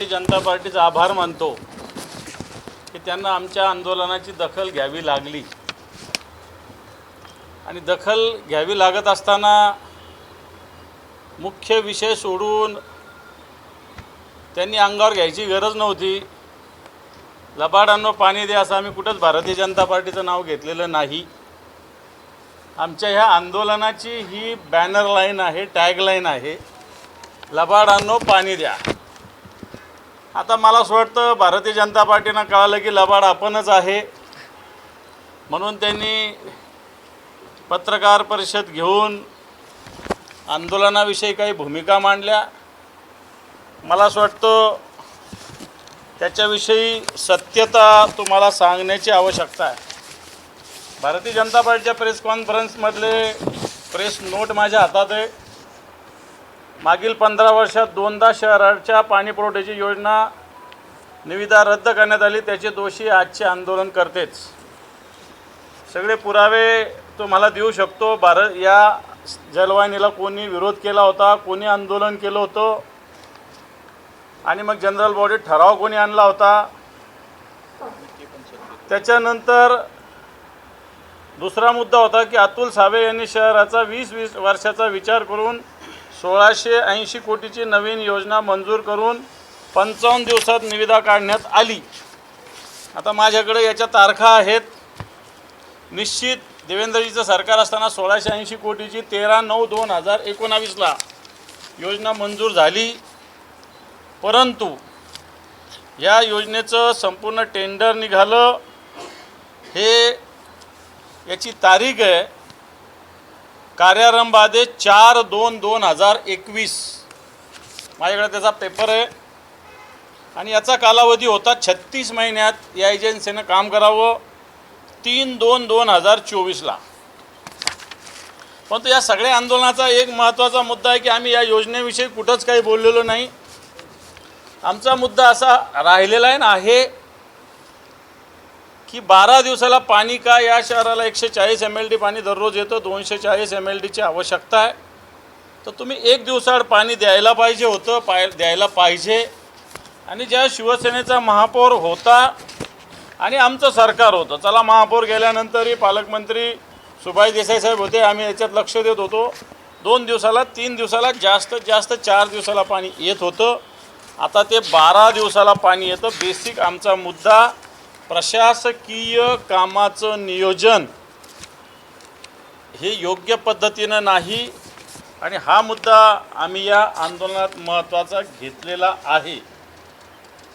भारतीय जनता पार्टीचा आभार मानतो की त्यांना आमच्या आंदोलनाची दखल घ्यावी लागली. आणि दखल घ्यावी लागत असताना मुख्य विषय सोडून त्यांनी अंगावर घ्यायची गरज नव्हती. लबाडांनो पाणी द्या असं आम्ही कुठंच भारतीय जनता पार्टीचं नाव घेतलेलं नाही. आमच्या ह्या आंदोलनाची ही बॅनर लाईन आहे टॅगलाईन आहे. लबाडांनो पाणी द्या. आता मला असं वाटतं भारतीय जनता पार्टीनं कळालं की लबाड आपणच आहे. म्हणून त्यांनी पत्रकार परिषद घेऊन आंदोलनाविषयी काही भूमिका मांडल्या. मला असं वाटतं त्याच्याविषयी सत्यता तुम्हाला सांगण्याची आवश्यकता आहे. भारतीय जनता पार्टीच्या प्रेस कॉन्फरन्समधले प्रेस नोट माझ्या हातात आहे. मागील पंधरा वर्षात दोनदा शहराच्या पाणी पुरवठ्याची योजना निविदा रद्द करण्यात आली. त्याचे दोषी आजचे आंदोलन करतेच. सगळे पुरावे तुम्हाला देऊ शकतो. भारत या जलवाहिनीला कोणी विरोध केला होता कोणी आंदोलन केलं होतं. आणि मग जनरल बॉडीत ठराव कोणी आणला होता. त्याच्यानंतर दुसरा मुद्दा होता की अतुल सावे यांनी शहराचा वीस वीस वर्षाचा विचार करून सोळाशे ऐंशी कोटीची नवीन योजना मंजूर करून पंचावन्न दिवसात निविदा काढण्यात आली. आता माझ्याकडे याच्या तारखा आहेत. निश्चित देवेंद्रजीचं सरकार असताना सोळाशे ऐंशी कोटीची तेरा नऊ दोन हजार एकोणावीसला योजना मंजूर झाली. परंतु या योजनेचं संपूर्ण टेंडर निघालं. हे याची तारीख आहे. कार्यारंभ आदेश चार दोन दोन हजार एकवीस. माझ्याकडे त्याचा पेपर आहे. आणि याचा कालावधी होता छत्तीस महिन्यात. या एजन्सीनं काम करावं. तीन दोन दोन हजार चोवीसला. परंतु या सगळ्या आंदोलनाचा एक महत्त्वाचा मुद्दा आहे की आम्ही या योजनेविषयी कुठंच काही बोललेलो नाही. आमचा मुद्दा असा राहिलेला आहे ना आहे की बारा दिवसाला पाणी का या शहराला एकशे चाळीस एम एल डी पाणी दररोज येतं? दोनशे चाळीस एम एल डीची आवश्यकता आहे. तर तुम्ही एक दिवसाआड पाणी द्यायला पाहिजे होतं पाय द्यायला पाहिजे. आणि ज्या शिवसेनेचा महापौर होता आणि आमचं सरकार होतं चला महापौर गेल्यानंतरही पालकमंत्री सुभाष देसाई साहेब होते आम्ही याच्यात लक्ष देत होतो. दोन दिवसाला तीन दिवसाला जास्तीत जास्त चार दिवसाला पाणी येत होतं. आता ते बारा दिवसाला पाणी येतं बेसिक आमचा मुद्दा प्रशासकीय कामाचं नियोजन हे योग्य पद्धतीनं नाही आणि हा मुद्दा आम्ही या आंदोलनात महत्त्वाचा घेतलेला आहे.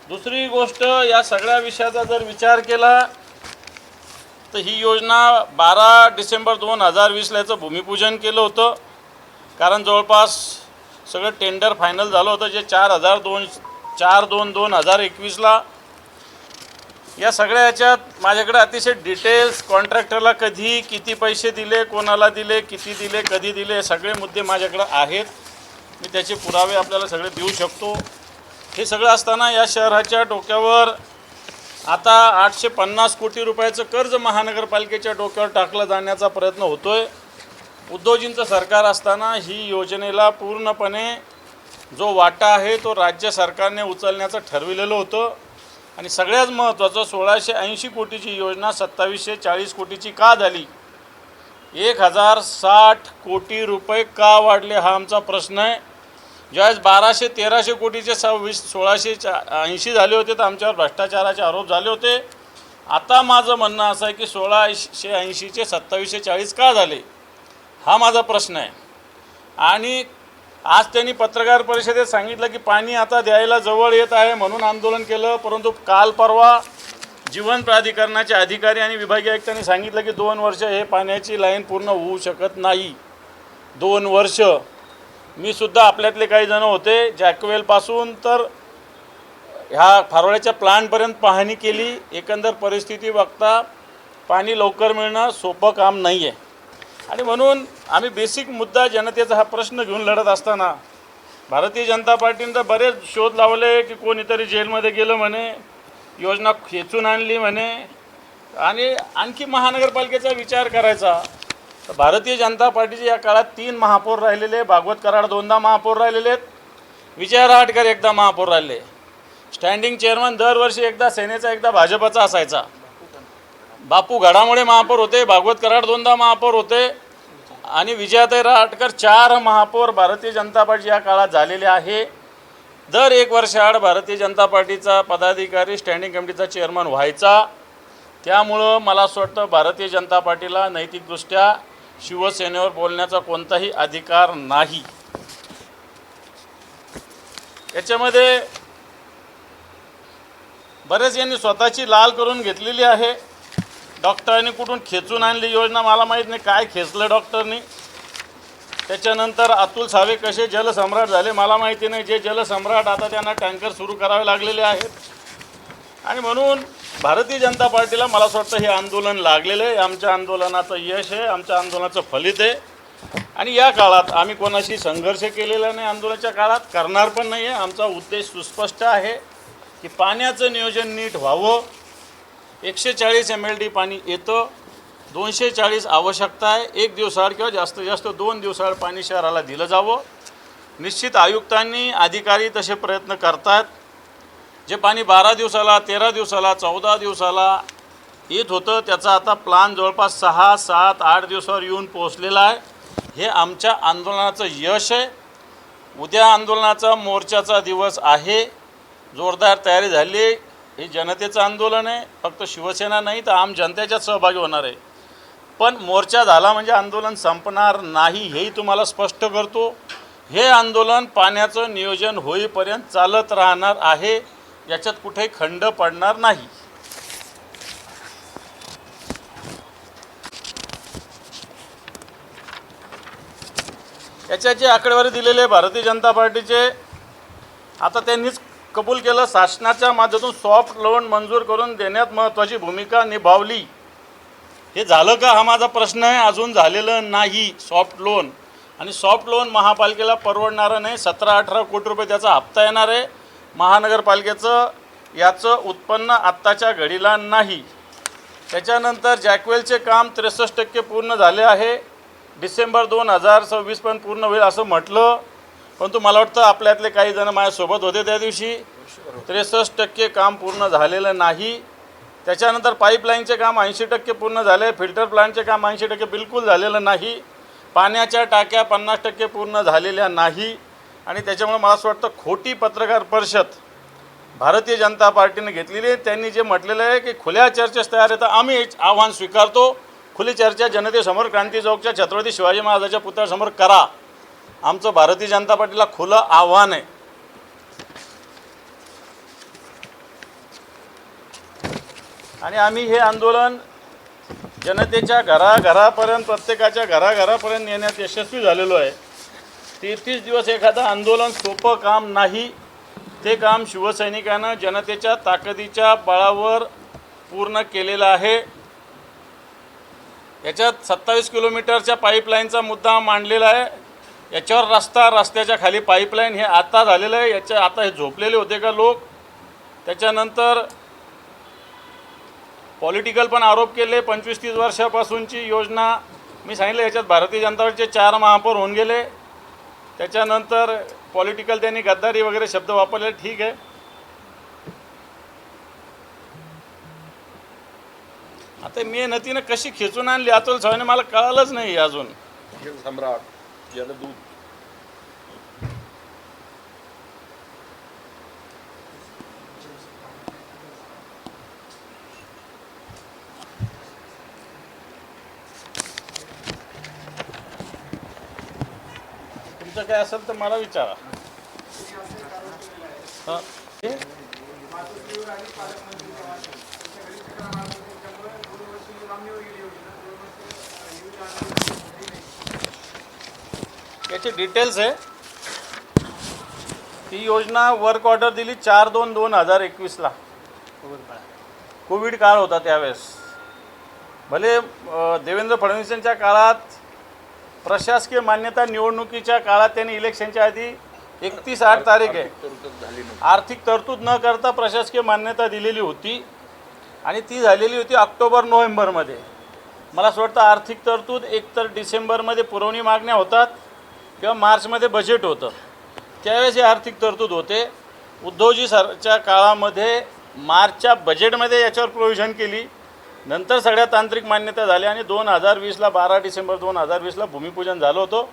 दुसरी गोष्ट या सगळ्या विषयाचा जर विचार केला तर ही योजना बारा डिसेंबर दोन हजार वीसला याचं भूमिपूजन केलं होतं. कारण जवळपास सगळं टेंडर फायनल झालं होतं जे चार हजार दोन चार दोन दोन हजार एकवीसला. या सगळ्या याच्यात माझ्याकडे अतिशय डिटेल्स कॉन्ट्रॅक्टरला कधी किती पैसे दिले कोणाला दिले किती दिले कधी दिले हे सगळे मुद्दे माझ्याकडे आहेत. मी त्याचे पुरावे आपल्याला सगळे देऊ शकतो. हे सगळं असताना या शहराच्या डोक्यावर आता आठशे पन्नास कोटी रुपयाचं कर्ज महानगरपालिकेच्या डोक्यावर टाकलं जाण्याचा प्रयत्न होतो आहे उद्योजींचं सरकार असताना ही योजनेला पूर्णपणे जो वाटा आहे तो राज्य सरकारने उचलण्याचं ठरविलेलं होतं. आणि सगळ्यात महत्त्वाचं सोळाशे ऐंशी कोटीची योजना सत्तावीसशे चाळीस कोटीची का झाली? एक हजार साठ कोटी रुपये का वाढले हा आमचा प्रश्न आहे. ज्यावेळेस बाराशे तेराशे कोटीचे सव्वीस सोळाशे चा ऐंशी झाले होते तर आमच्यावर भ्रष्टाचाराचे आरोप झाले होते. आता माझं म्हणणं असं आहे की सोळाशे ऐंशीचे सत्तावीसशे चाळीस का झाले? हा माझा प्रश्न आहे. आणि आज त्यांनी पत्रकार परिषदेत सांगितलं की पाणी आता द्यायला जवळ येत आहे म्हणून आंदोलन केलं परंतु काल परवा जीवन प्राधिकरणाचे अधिकारी आणि विभागीय आयुक्तांनी सांगितलं की दोन वर्ष हे पाण्याची लाईन पूर्ण होऊ शकत नाही. दोन वर्ष. मी सुद्धा आपल्यातले काही जण होते जॅकवेलपासून तर ह्या फारोळ्याच्या प्लांटपर्यंत पाहणी केली. एकंदर परिस्थिती बघता पाणी लवकर मिळणं सोपं काम नाही आहे आणि म्हणून आम्ही बेसिक मुद्दा जनतेचा हा प्रश्न घेऊन लढत असताना भारतीय जनता पार्टीनं तर बरेच शोध लावले की कोणीतरी जेलमध्ये गेलं म्हणे योजना खेचून आणली म्हणे. आणि आणखी महानगरपालिकेचा विचार करायचा तर भारतीय जनता पार्टीचे या काळात तीन महापौर राहिलेले भागवत कराड दोनदा महापौर राहिलेले आहेत विजय रहाटकर एकदा महापौर राहिले. स्टँडिंग चेअरमन दरवर्षी एकदा सेनेचा एकदा भाजपचा असायचा. बापू घडामोडे महापौर होते भागवत कराड दोनदा महापौर होते आणि विजयाताई राटकर चार महापौर भारतीय जनता पार्टी या काळात झालेले आहे. दर एक वर्षाआड भारतीय जनता पार्टीचा पदाधिकारी स्टँडिंग कमिटीचा चेअरमन व्हायचा. त्यामुळं मला असं वाटतं भारतीय जनता पार्टीला नैतिकदृष्ट्या शिवसेनेवर बोलण्याचा कोणताही अधिकार नाही. याच्यामध्ये बरेच यांनी स्वतःची लाल करून घेतलेली आहे. डॉक्टरांनी कुठून खेचून आणली योजना मला माहीत नाही. काय खेचलं डॉक्टरनी? त्याच्यानंतर अतुल सावे कसे जलसम्राट झाले मला माहिती नाही. जे जलसम्राट आता त्यांना टँकर सुरू करावे लागलेले आहेत. आणि म्हणून भारतीय जनता पार्टीला मला असं वाटतं हे आंदोलन लागलेलं आहे. आमच्या आंदोलनाचं यश आहे. आमच्या आंदोलनाचं फलित आहे. आणि या काळात आम्ही कोणाशी संघर्ष केलेला नाही आंदोलनाच्या काळात. करणार पण नाही आहे आमचा उद्देश सुस्पष्ट आहे की पाण्याचं नियोजन नीट व्हावं. एकशे चाळीस एम एल डी पाणी येतं दोनशे चाळीस आवश्यकता आहे. एक दिवसाआड किंवा जास्तीत जास्त दोन दिवसाआड पाणी शहराला दिलं जावं. निश्चित आयुक्तांनी अधिकारी तसे प्रयत्न करतात. जे पाणी बारा दिवसाला तेरा दिवसाला चौदा दिवसाला येत होतं त्याचा आता प्लान जवळपास सहा सात आठ दिवसावर येऊन पोहोचलेला आहे. हे आमच्या आंदोलनाचं यश आहे. उद्या आंदोलनाचा मोर्चाचा दिवस आहे. जोरदार तयारी झाली. आहे हे जनतेचं आंदोलन आहे फक्त शिवसेना नाही तर आम जनतेच्यात सहभागी होणार आहे. पण मोर्चा झाला म्हणजे आंदोलन संपणार नाही हेही तुम्हाला स्पष्ट करतो. हे आंदोलन पाण्याचं नियोजन होईपर्यंत चालत राहणार आहे याच्यात कुठे खंड पडणार नाही. याच्या जे आकडेवारी दिलेले आहे भारतीय जनता पार्टीचे आता त्यांनीच कबूल केलं शासनाच्या माध्यमातून सॉफ्ट लोन मंजूर करून देण्यात महत्त्वाची भूमिका निभावली. हे झालं का? हा माझा प्रश्न आहे. अजून झालेलं नाही. सॉफ्ट लोन आणि सॉफ्ट लोन महापालिकेला परवडणारं नाही. सतरा अठरा कोटी रुपये त्याचा हप्ता येणार आहे. महानगरपालिकेचं याचं उत्पन्न आत्ताच्या घडीला नाही. त्याच्यानंतर जॅकवेलचे काम त्रेसष्ट टक्के पूर्ण झाले आहे. डिसेंबर दोन हजार सव्वीसपर्यंत पूर्ण होईल असं म्हटलं. परंतु मला वाटतं आपल्यातले काही जण माझ्यासोबत होते त्या दिवशी. त्रेसष्ट टक्के काम पूर्ण झालेलं नाही. त्याच्यानंतर पाईपलाईनचे काम ऐंशी टक्के पूर्ण झाले. फिल्टर प्लांटचे काम ऐंशी टक्के बिलकुल झालेलं नाही. पाण्याच्या टाक्या पन्नास टक्के पूर्ण झालेल्या नाही. आणि त्याच्यामुळे मला असं वाटतं खोटी पत्रकार परिषद भारतीय जनता पार्टीने घेतलेली आहे. त्यांनी जे म्हटलेलं आहे की खुल्या चर्चेस तयार आहे तर आम्ही आव्हान स्वीकारतो. खुली चर्चा जनतेसमोर क्रांती चौकच्या छत्रपती शिवाजी महाराजाच्या पुतळ्यासमोर करा. आमचं भारतीय जनता पार्टीला खुलं आव्हान आहे. आणि आम्ही हे आंदोलन जनतेच्या घराघरापर्यंत प्रत्येकाच्या घराघरापर्यंत नेण्यात यशस्वी झालेलो आहे. तेहतीस दिवस एखादं आंदोलन सोपं काम नाही ते काम शिवसैनिकानं जनतेच्या ताकदीच्या बळावर पूर्ण केलेलं आहे. याच्यात सत्तावीस किलोमीटरच्या पाईपलाईनचा मुद्दा मांडलेला आहे. याच्यावर रस्ता रस्त्याच्या खाली पाईपलाईन हे आता झालेलं आहे. याच्या आता हे झोपलेले होते का लोक? त्याच्यानंतर पॉलिटिकल पण आरोप केले. पंचवीस तीस वर्षापासूनची योजना मी सांगितलं याच्यात भारतीय जनता पार्टीचे चार महापौर होऊन गेले. त्याच्यानंतर पॉलिटिकल त्यांनी गद्दारी वगैरे शब्द वापरले. ठीक आहे. आता मी नतीनं कशी खेचून आणली? अतुल सावेने मला कळालंच नाही अजून. सम्राट याला दूध काय असेल तर मला विचारा. हं. याचे डिटेल्स आहे. ती योजना वर्क ऑर्डर दिली चार दोन दोन हजार एकवीसला कोविड काळ होता त्यावेळेस. भले देवेंद्र देवेंद्र फडणवीसांच्या काळात प्रशासकीय मान्यता निवडणुकीच्या काळात त्यांनी इलेक्शनच्या आधी एकतीस आठ तारीख आहे. आर्थिक तरतूद न करता प्रशासकीय मान्यता दिलेली होती आणि ती झालेली होती ऑक्टोबर नोव्हेंबरमध्ये. मला असं वाटतं आर्थिक तरतूद एकतर डिसेंबरमध्ये पुरवणी मागण्या होतात किंवा मार्चमध्ये बजेट होतं. त्यावेळेस हे आर्थिक तरतूद होते. उद्धवजी सरच्या काळामध्ये मार्चच्या बजेटमध्ये याच्यावर प्रोव्हिजन केली. नंतर सगळ्या तांत्रिक मान्यता झाल्या आणि दोन हजार वीसला बारा डिसेंबर दोन हजार वीसला भूमिपूजन झालं होतं.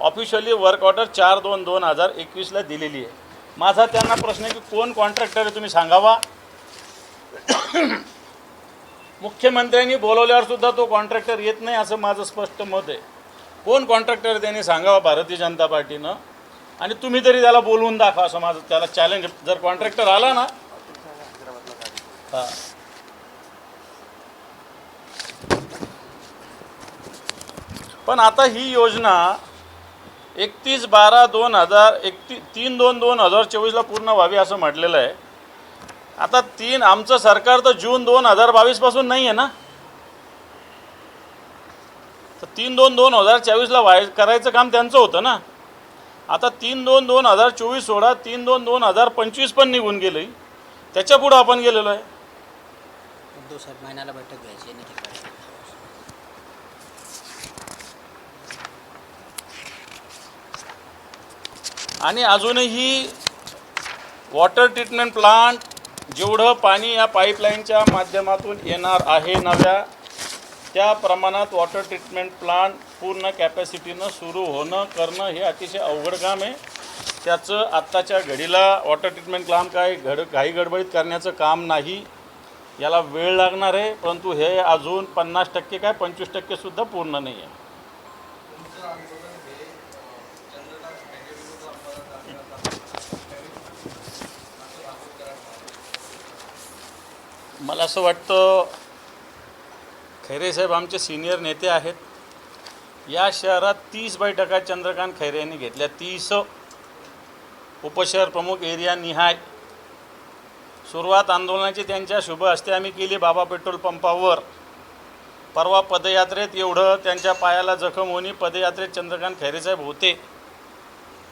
ऑफिशियली वर्क ऑर्डर चार दोन दोन हजार एकवीसला दिलेली आहे. माझा त्यांना प्रश्न आहे की कोण कॉन्ट्रॅक्टर आहे तुम्ही सांगावा? मुख्यमंत्र्यांनी बोलवल्यावर सुद्धा तो कॉन्ट्रॅक्टर येत नाही असं माझं स्पष्ट मत आहे. कोण कॉन्ट्रॅक्टर आहे त्यांनी सांगावा भारतीय जनता पार्टीनं? आणि तुम्ही तरी त्याला बोलवून दाखवा असं माझं त्याला चॅलेंज जर कॉन्ट्रॅक्टर आला ना हां. पण आता ही योजना एकतीस बारा दोन हजार एकती तीन दोन दोन हजार चोवीसला पूर्ण व्हावी असं म्हटलेलं आहे. आता तीन आमचं सरकार तर जून दोन हजार बावीसपासून नाही आहे ना? तर तीन दोन दोन हजार चोवीसला व्हाय करायचं काम त्यांचं होतं ना? आता तीन दोन दोन हजार चोवीस सोळा तीन दोन दोन हजार पंचवीस पण निघून गेलं त्याच्या पुढं आपण गेलेलो आहे. उद्धव साहेब महिन्याला बैठक घ्यायची आणि अजूनही वॉटर ट्रीटमेंट प्लांट जेवढं पाणी या पाईपलाईनच्या माध्यमातून येणार आहे नव्या त्या प्रमाणात वॉटर ट्रीटमेंट प्लांट पूर्ण कॅपॅसिटीनं सुरू होणं करणं हे अतिशय अवघड काम आहे. त्याचं आत्ताच्या घडीला वॉटर ट्रीटमेंट प्लांट काय घड घाई गडबडीत करण्याचं काम नाही. याला वेळ लागणार आहे परंतु हे अजून पन्नास टक्के काय पंचवीस टक्केसुद्धा पूर्ण नाही आहे मला असं वाटतं खैरे साहेब आमचे सिनियर नेते आहेत. या शहरात तीस बैठका चंद्रकांत खैरे यांनी घेतल्या. तीस उपशहर प्रमुख एरिया निहाय. सुरुवात आंदोलनाची त्यांच्या शुभ हस्ते आम्ही केली. बाबा पेट्रोल पंपावर. परवा पदयात्रेत एवढं त्यांच्या पायाला जखम होणी पदयात्रेत चंद्रकांत खैरेसाहेब होते.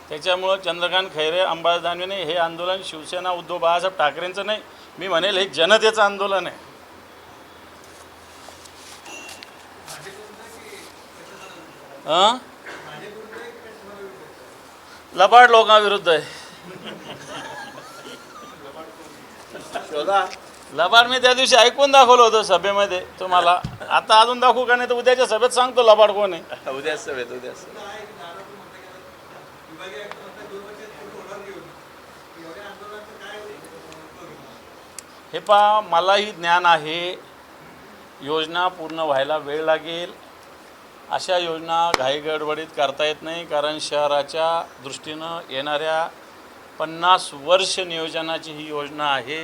त्याच्यामुळं चंद्रकांत खैरे अंबादास दानवेने हे आंदोलन शिवसेना उद्धव बाळासाहेब ठाकरेंचं नाही. मी म्हणेल हे जनतेचं आंदोलन आहे. हं? लबाड लोकांविरुद्ध आहे. लबाड मी त्या दिवशी ऐकून दाखवलं होतं सभेमध्ये तुम्हाला. आता अजून दाखवू का नाही तर उद्याच्या सभेत सांगतो लबाड कोण आहे. उद्या सभेत उद्या सभेत. हे पहा मलाही ज्ञान आहे. योजना पूर्ण व्हायला वेळ लागेल. अशा योजना घाईगडबडीत करता येत नाही कारण शहराच्या दृष्टीनं येणाऱ्या पन्नास वर्ष नियोजनाची ही योजना आहे.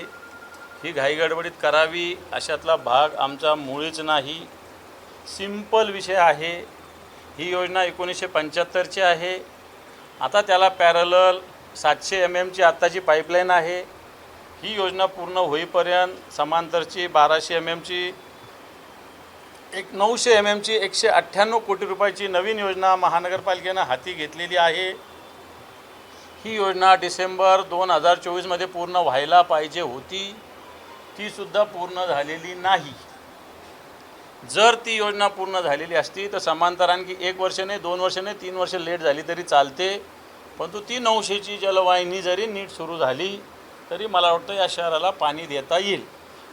ही घाईगडबडीत करावी अशातला भाग आमचा मुळीच नाही. सिंपल विषय आहे. ही योजना एकोणीसशे पंच्याहत्तरची आहे. आता त्याला पॅरलल सातशे एम एमची आत्ताची पाईपलाईन आहे. ही योजना पूर्ण होईपर्यंत समांतरची बाराशे एम एमची एक नऊशे एम एमची एकशे अठ्ठ्याण्णव कोटी रुपयाची नवीन योजना महानगरपालिकेनं हाती घेतलेली आहे. ही योजना डिसेंबर दोन हजार चोवीसमध्ये पूर्ण व्हायला पाहिजे होती. तीसुद्धा पूर्ण झालेली नाही. जर ती योजना पूर्ण झालेली असती तर समांतर आणखी एक वर्षाने दोन वर्षाने तीन वर्ष लेट झाली तरी चालते. परंतु ती नऊशेची जलवाहिनी जरी नीट सुरू झाली तरी मला वाटतं या शहराला पाणी देता येईल.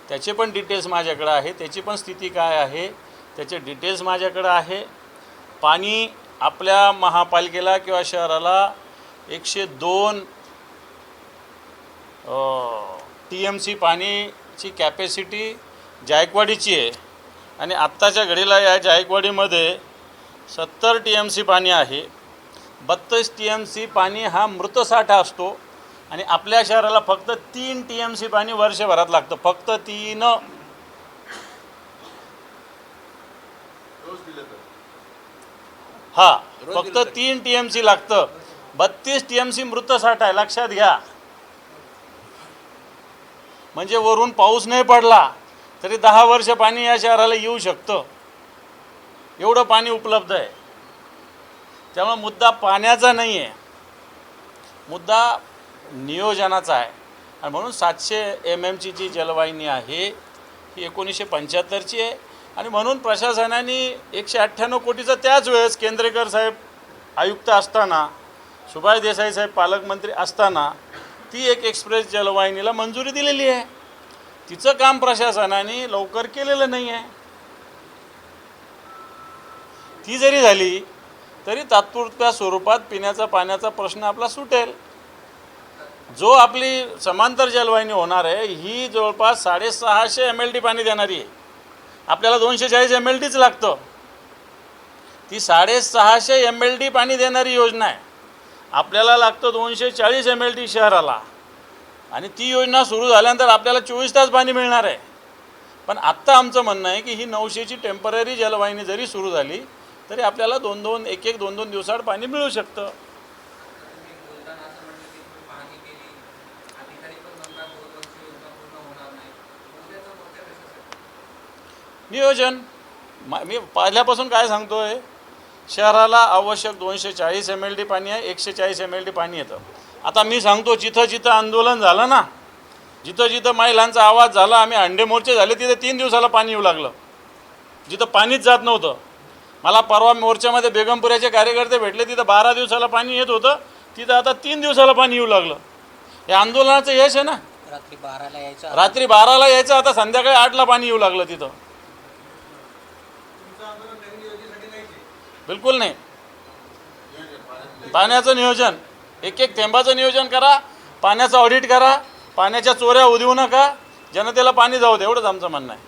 त्याचे पण डिटेल्स माझ्याकडं आहे. त्याची पण स्थिती काय आहे? त्याचे डिटेल्स माझ्याकडं आहे. पाणी आपल्या महापालिकेला किंवा शहराला एकशे दोन टी एम सी पाणीची कॅपॅसिटी जायकवाडीची आहे. आणि आत्ताच्या घडीला या जायकवाडीमध्ये सत्तर टी एम सी पाणी आहे. बत्तीस टी एम सी पाणी हा मृतसाठा असतो आणि आपल्या शहराला फक्त तीन टी एम सी पाणी वर्षभरात लागतं. फक्त तीन. हा फक्त तीन टी एम सी लागतं. बत्तीस टी एम सी मृतसाठा आहे. लक्षात घ्या. म्हणजे वरून पाऊस नाही पडला. तरी दहा वर्ष पाणी या शहराला येऊ शकतं. एवढं पाणी उपलब्ध आहे. त्यामुळे मुद्दा पाण्याचा नाही आहे मुद्दा नियोजनाचा आहे. आणि म्हणून सातशे एम एमची जी जलवाहिनी आहे ही एकोणीसशे पंच्याहत्तरची आहे. आणि म्हणून प्रशासनाने एकशे अठ्ठ्याण्णव कोटीचा त्याच वेळेस केंद्रेकर साहेब आयुक्त असताना सुभाष देसाई साहेब पालकमंत्री असताना ती एक एक्सप्रेस जलवाहिनीला मंजुरी दिलेली आहे. तिचं काम प्रशासनाने लवकर केलेलं नाही आहे ती जरी झाली तरी तात्पुरत्या स्वरूपात पिण्याचा पाण्याचा प्रश्न आपला सुटेल. जो आपली समांतर जलवाहिनी होणार आहे ही जवळपास साडेसहाशे एम एल डी पाणी देणारी आहे. आपल्याला दोनशे चाळीस एम एल डीच लागतं. ती साडेसहाशे एम एल डी पाणी देणारी योजना आहे. आपल्याला लागतं दोनशे चाळीस एम एल डी शहराला. आणि ती योजना सुरू झाल्यानंतर आपल्याला चोवीस तास पाणी मिळणार आहे. पण आत्ता आमचं म्हणणं आहे की ही नऊशेची टेंपररी जलवाहिनी जरी सुरू झाली तरी आपल्याला दोन दोन एक एक दोन दोन दिवसाआड पाणी मिळू शकतं. नियोजन. मी पहिल्यापासून काय सांगतो आहे शहराला आवश्यक दोनशे चाळीस एम एल डी पाणी आहे एकशे चाळीस एम एल डी पाणी येतं. आता मी सांगतो जिथं जिथं आंदोलन झालं ना जिथं जिथं महिलांचा आवाज झाला आम्ही अंडे मोर्चे झाले तिथे तीन दिवसाला पाणी येऊ लागलं. जिथं पाणीच जात नव्हतं. मला परवा मोर्चामध्ये बेगमपुऱ्याचे कार्यकर्ते भेटले तिथं बारा दिवसाला पाणी येत होतं तिथं आता तीन दिवसाला पाणी येऊ लागलं. हे आंदोलनाचं यश आहे ना? रात्री बाराला यायचं रात्री बाराला यायचं आता संध्याकाळी आठला पाणी येऊ लागलं तिथं. बिलकुल नाही. पाण्याचं नियोजन. एक एक थेंबाचं नियोजन करा पाण्याचं ऑडिट करा पाण्याच्या चोऱ्या उदेऊ नका जनतेला पाणी जाऊ दे एवढंच आमचं म्हणणं आहे.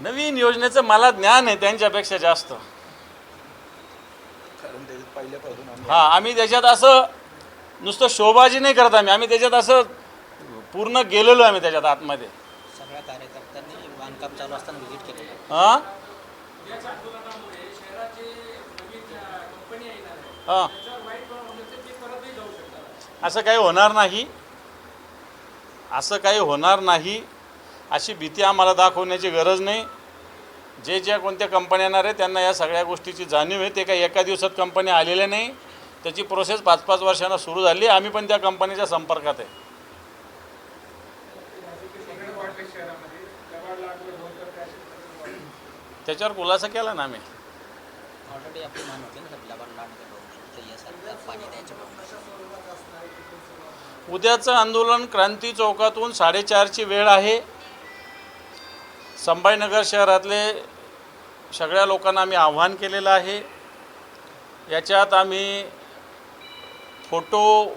नवीन योजनेचं मला ज्ञान आहे त्यांच्यापेक्षा जास्त. हां आम्ही त्याच्यात असं नुसतं शोबाजी नाही करत आम्ही आम्ही त्याच्यात असं पूर्ण गेलेलो आम्ही त्याच्यात आतमध्ये. सगळ्या कार्यकर्त्यांनी बांधकाम चालू असताना व्हिजिट केलेलं. हां? हां. असं काही होणार नाही. असं काही होणार नाही. अशी भीती आम्हाला दाखवण्याची गरज नाही. जे ज्या कोणत्या कंपन्या येणार आहे त्यांना या सगळ्या गोष्टीची जाणीव आहे. ते काही एका दिवसात कंपन्या आलेल्या नाही. त्याची प्रोसेस पाच पाच वर्षांना सुरू झाली. आम्ही पण त्या कंपनीच्या संपर्कात आहे. त्याच्यावर खुलासा केला ना आम्ही ऑलरेडी आपली मान होती ना सर लबाड लाड तर यासारखं पाणी द्यायचं बघून उद्याचं आंदोलन क्रांती चौकातून साडेचारची वेळ आहे. संभाजीनगर शहरातले सगळ्या लोकांना आम्ही आव्हान केलेलं आहे. याच्यात आम्ही फोटो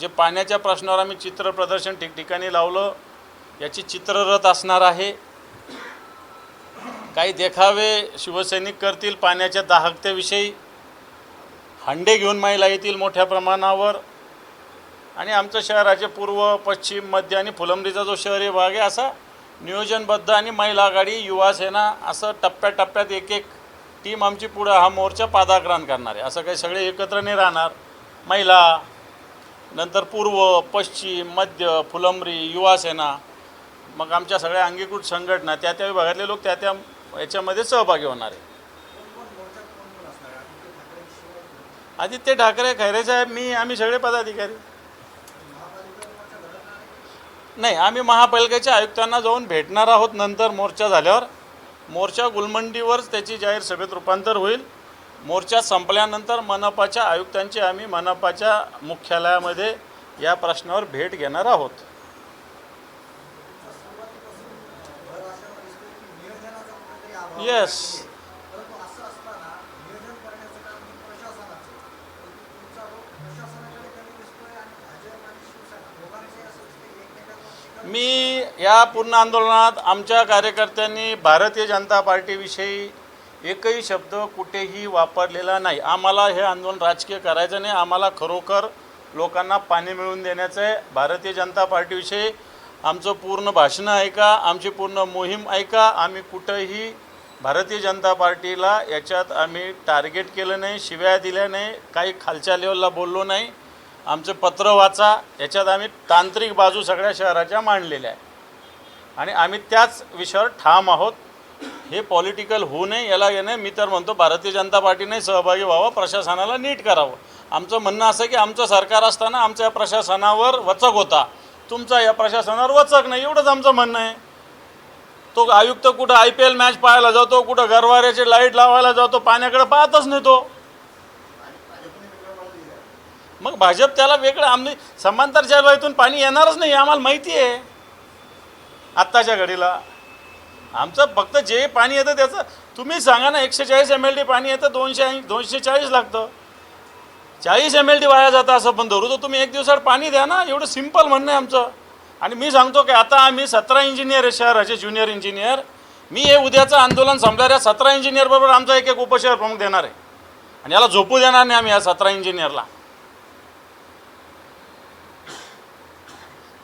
जे पाण्याच्या प्रश्नावर आम्ही चित्र प्रदर्शन ठिकठिकाणी लावलं याची चित्ररथ असणार आहे. काही देखावे शिवसैनिक करतील पाण्याच्या दाहकतेविषयी. हंडे घेऊन महिला येतील मोठ्या प्रमाणावर. आणि आमचं शहराचे पूर्व पश्चिम मध्य आणि फुलंब्रीचा जो शहरी भाग आहे असा नियोजनबद्ध आणि महिला आघाडी युवा सेना असं टप्प्याटप्प्यात एक एक टीम आमची पुढं हा मोर्चा पादाक्रांत करणार आहे. असं काही सगळे एकत्र नाही राहणार. महिला नंतर पूर्व पश्चिम मध्य फुलंब्री युवा सेना मग आमच्या सगळ्या अंगीकृत संघटना त्या त्या विभागातले लोक त्या त्या याच्यामध्ये सहभागी होणार आहे. आदित्य ठाकरे खैरे साहेब मी आम्ही सगळे पदाधिकारी. नाही आम्ही महापालिकेच्या आयुक्तांना जाऊन भेटणार आहोत नंतर मोर्चा झाल्यावर. मोर्चा गुलमंडीवरच त्याची जाहीर सभेत रूपांतर होईल. मोर्चा संपल्यानंतर मनपाच्या आयुक्तांची आम्ही मनपाच्या मुख्यालयामध्ये या प्रश्नावर भेट घेणार आहोत. येस मी या पूर्ण आंदोलनात आमच्या कार्यकर्त्यांनी भारतीय जनता पार्टीविषयी एकही शब्द कुठेही वापरलेला नाही. आम्हाला हे आंदोलन राजकीय करायचं नाही. आम्हाला खरोखर लोकांना पाणी मिळवून देण्याचं आहे. भारतीय जनता पार्टीविषयी आमचं पूर्ण भाषणं ऐका आमची पूर्ण मोहीम ऐका. आम्ही कुठंही भारतीय जनता पार्टीला याच्यात आम्ही टार्गेट केलं नाही शिव्या दिल्या नाही काही खालच्या लेवलला बोललो नाही. आमचं पत्र वाचा याच्यात आम्ही तांत्रिक बाजू सगळ्या शहराच्या मांडलेल्या आहे आणि आम्ही त्याच विषयावर ठाम आहोत. हे पॉलिटिकल होऊ नये याला येणे मी तर म्हणतो भारतीय जनता पार्टीने सहभागी व्हावं प्रशासनाला नीट करावं. आमचं म्हणणं असं की आमचं सरकार असताना आमच्या प्रशासनावर वचक होता. तुमचा या प्रशासनावर वचक नाही एवढंच आमचं म्हणणं आहे. तो आयुक्त कुठं आय पी एल मॅच पाहायला जातो कुठं गरवाऱ्याची लाइट लावायला जातो पाण्याकडे पाहतच नाही तो. मग भाजप त्याला वेगळं आम्ही समांतर जलवायूतून पाणी येणारच नाही आम्हाला माहिती आहे. आत्ताच्या घडीला. आमचं फक्त जे पाणी येतं त्याचं तुम्ही सांगा ना एकशे चाळीस एम एल डी पाणी येतं दोनशे ऐंशी दोनशे चाळीस लागतं. चाळीस एम एल डी वाया जातं असं पण धरू तर तुम्ही एक दिवसात पाणी द्या ना एवढं सिंपल म्हणणं आहे आमचं. आणि मी सांगतो की आता आम्ही सतरा इंजिनियर आहे शहराचे ज्युनियर इंजिनियर. मी हे उद्याचं आंदोलन संपल्यावर सतरा इंजिनियरबरोबर आमचा एक एक उपशहर प्रमुख देणार आहे. आणि याला झोपू देणार नाही आम्ही या सतरा इंजिनियरला.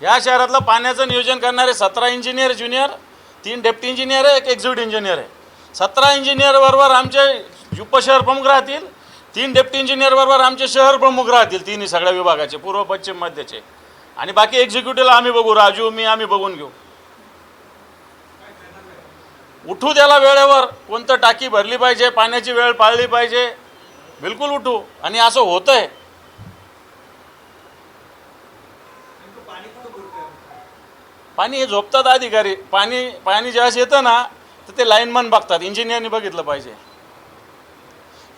या शहरातलं पाण्याचं नियोजन करणारे सतरा इंजिनियर ज्युनियर तीन डेप्टी इंजिनियर आहे एक एक्झिक्युटिव्ह इंजिनियर आहे. सतरा इंजिनियरबरोबर आमचे आमचे उपशहर प्रमुख राहतील तीन डेप्टी इंजिनियरबरोबर आमचे शहर प्रमुख राहतील तिन्ही सगळ्या विभागाचे पूर्व पश्चिम मध्यचे. आणि बाकी एक्झिक्युटिव्हला आम्ही बघू राजू मी आम्ही बघून घेऊ. उठू त्याला वेळेवर कोणतं टाकी भरली पाहिजे पाण्याची वेळ पाळली पाहिजे बिलकुल उठू. आणि असं होतं आहे पाणी हे झोपतात अधिकारी. पाणी पाणी ज्यावेळेस येतं ना तर ते लाईनमन बघतात. इंजिनियरनी बघितलं पाहिजे.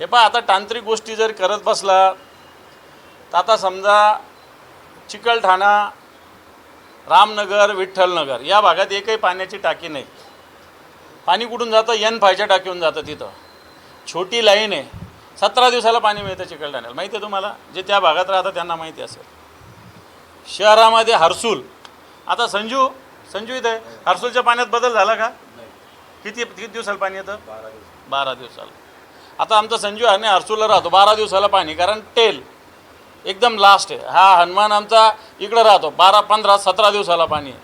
हे पहा आता तांत्रिक गोष्टी जर करत बसला तर आता समजा चिकलठाणा रामनगर विठ्ठलनगर या भागात एकही पाण्याची टाकी नाही. पाणी कुठून जातं? एन फायच्या टाकीहून जातं तिथं. छोटी लाईन आहे. सतरा दिवसाला पाणी मिळतं चिकलठाण्याला माहिती आहे तुम्हाला? जे त्या भागात राहतात त्यांना माहिती असेल. शहरामध्ये हर्सूल. आता संजू संजू इथे हर्सूलच्या पाण्यात बदल झाला का? किती किती दिवसाला पाणी येतं? बारा दिवसाला. आता आमचा संजू आणि हर्सूलला राहतो. बारा दिवसाला पाणी कारण टेल एकदम लास्ट आहे. हा हनुमान आमचा इकडं राहतो. बारा पंधरा सतरा दिवसाला पाणी आहे.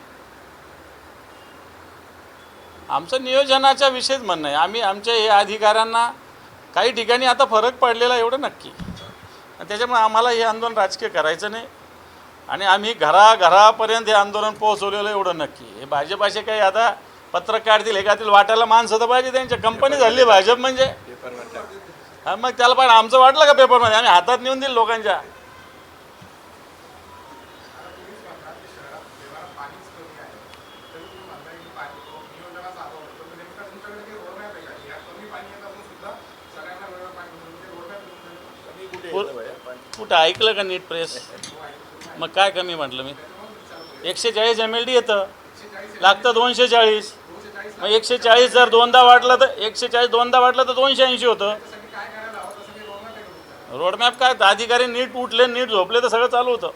आमचं नियोजनाच्या विषयच म्हणणं आहे. आम्ही आमच्या हे अधिकाऱ्यांना काही ठिकाणी आता फरक पडलेला आहे एवढं नक्की. त्याच्यामुळे आम्हाला हे आंदोलन राजकीय करायचं नाही. आणि आम्ही घराघरापर्यंत हे आंदोलन पोहोचवलेलं एवढं नक्की. हे भाजप असे काही आता पत्रक काढतील हे काढतील वाटायला माणसं तर पाहिजे त्यांच्या कंपनी झाली भाजप म्हणजे. मग त्याला पण आमचं वाटलं का पेपरमध्ये आम्ही हातात नेऊन दिलं लोकांच्या. कुठं ऐकलं का नीट प्रेस मग काय कमी म्हटलं मी? एकशे चाळीस एम एल डी येतं. लागतं दोनशे चाळीस. मग एकशे चाळीस जर दोनदा वाटलं तर एकशे चाळीस दोनदा वाटलं तर दोनशे ऐंशी होतं. रोडमॅप काय? अधिकारी नीट उठले नीट झोपले तर सगळं चालू होतं.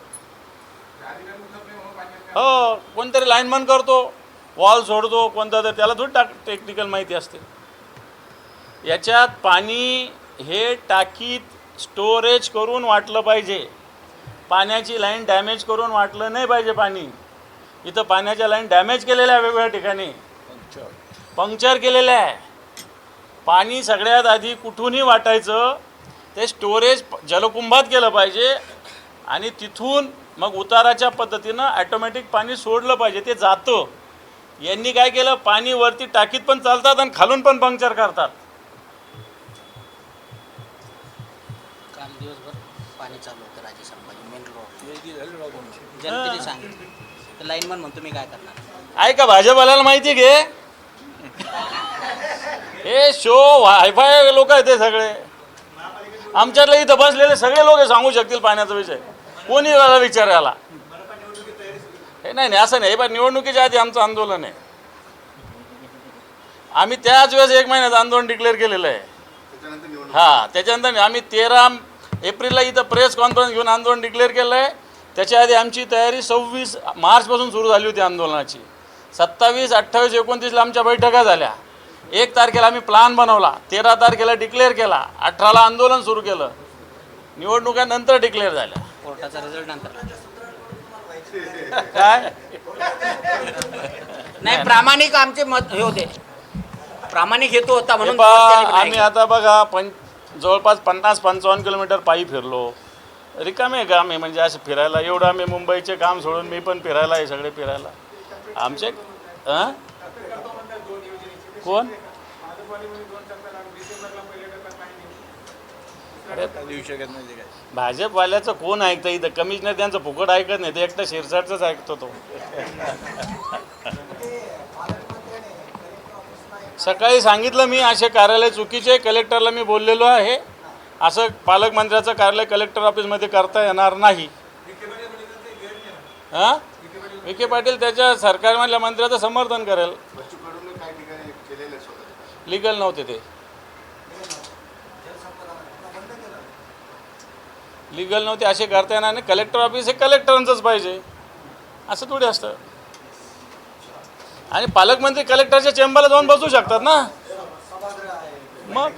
हो कोणतरी लाईनमन करतो वॉल सोडतो कोणता तर त्याला थोडी टाक टेक्निकल माहिती असते. याच्यात पाणी हे टाकीत स्टोरेज करून वाटलं पाहिजे. पाण्याची लाईन डॅमेज करून वाटलं नाही पाहिजे पाणी. इथं पाण्याच्या लाईन डॅमेज केलेल्या आहे वेगवेगळ्या ठिकाणी. पंक्चर केलेलं आहे. पाणी सगळ्यात आधी कुठूनही वाटायचं ते स्टोरेज जलकुंभात केलं पाहिजे आणि तिथून मग उताराच्या पद्धतीनं ॲटोमॅटिक पाणी सोडलं पाहिजे ते जातं. यांनी काय केलं पाणी वरती टाकीत पण चालतात आणि खालून पण पंक्चर करतात काल दिवसभर पाणी चालू होतं राजे संभाजी मेन रोड PhD झाली राव तुमची. जनतेने सांगितलं तर लाईनमन म्हणतो मी काय करणार. आहे का भाजपवाल्याला माहिती घे. हे शो हायफाय लोक आहेत ते सगळे. आमच्यातले इथं बसलेले सगळे लोक सांगू शकतील पाण्याचा विषय. कोणी याला विचारायला? हे नाही नाही असं नाही. हे पण निवडणुकीच्या आधी आमचं आंदोलन आहे. आम्ही त्याच वेळेस एक महिन्यात आंदोलन डिक्लेअर केलेलं आहे. हां त्याच्यानंतर आम्ही तेरा एप्रिलला इथं प्रेस कॉन्फरन्स घेऊन आंदोलन डिक्लेअर केलं आहे त्याच्या आधी आमची तयारी सव्वीस मार्चपासून सुरू झाली होती आंदोलनाची. सत्तावीस अठ्ठावीस एकोणतीसला आमच्या बैठका झाल्या. एक तारखेला आम्ही प्लान बनवला तेरा तारखेला डिक्लेअर केला अठराला आंदोलन सुरू केलं. निवडणुका नंतर डिक्लेअर झाल्या. कोर्टाचा रिझल्ट नंतर. काय? नाही प्रामाणिक आमचे मत हे होते. प्रामाणिक हेतू होता म्हणून आम्ही आता बघा पं जवळपास पन्नास पंचावन्न किलोमीटर पायी फिरलो. रिकामे काम आहे म्हणजे असं फिरायला. एवढं आम्ही मुंबईचे काम सोडून मी पण फिरायला आहे सगळे फिरायला. आमचे हां कोण? भाजपवाल्याचं कोण ऐकतं इथं? कमिशनर त्यांचं फुकट ऐकत नाही. ते एकटा शिरसाटचंच ऐकतो तो. सकाळी सांगितलं मी असे कार्यालय चुकीचे कलेक्टरला मी बोललेलो आहे. असं पालकमंत्र्याचं कार्यालय कलेक्टर ऑफिसमध्ये करता येणार नाही. हां? विखे पाटील त्याच्या सरकारमधल्या मंत्र्याचं समर्थन करेल. लिगल नव्हते ते. लिगल नव्हते असे करता येणार नाही. कलेक्टर ऑफिस हे कलेक्टरांचंच पाहिजे. असं थोडी असतं. आणि पालकमंत्री कलेक्टरच्या चेंबरला जाऊन बसू शकतात ना? मग?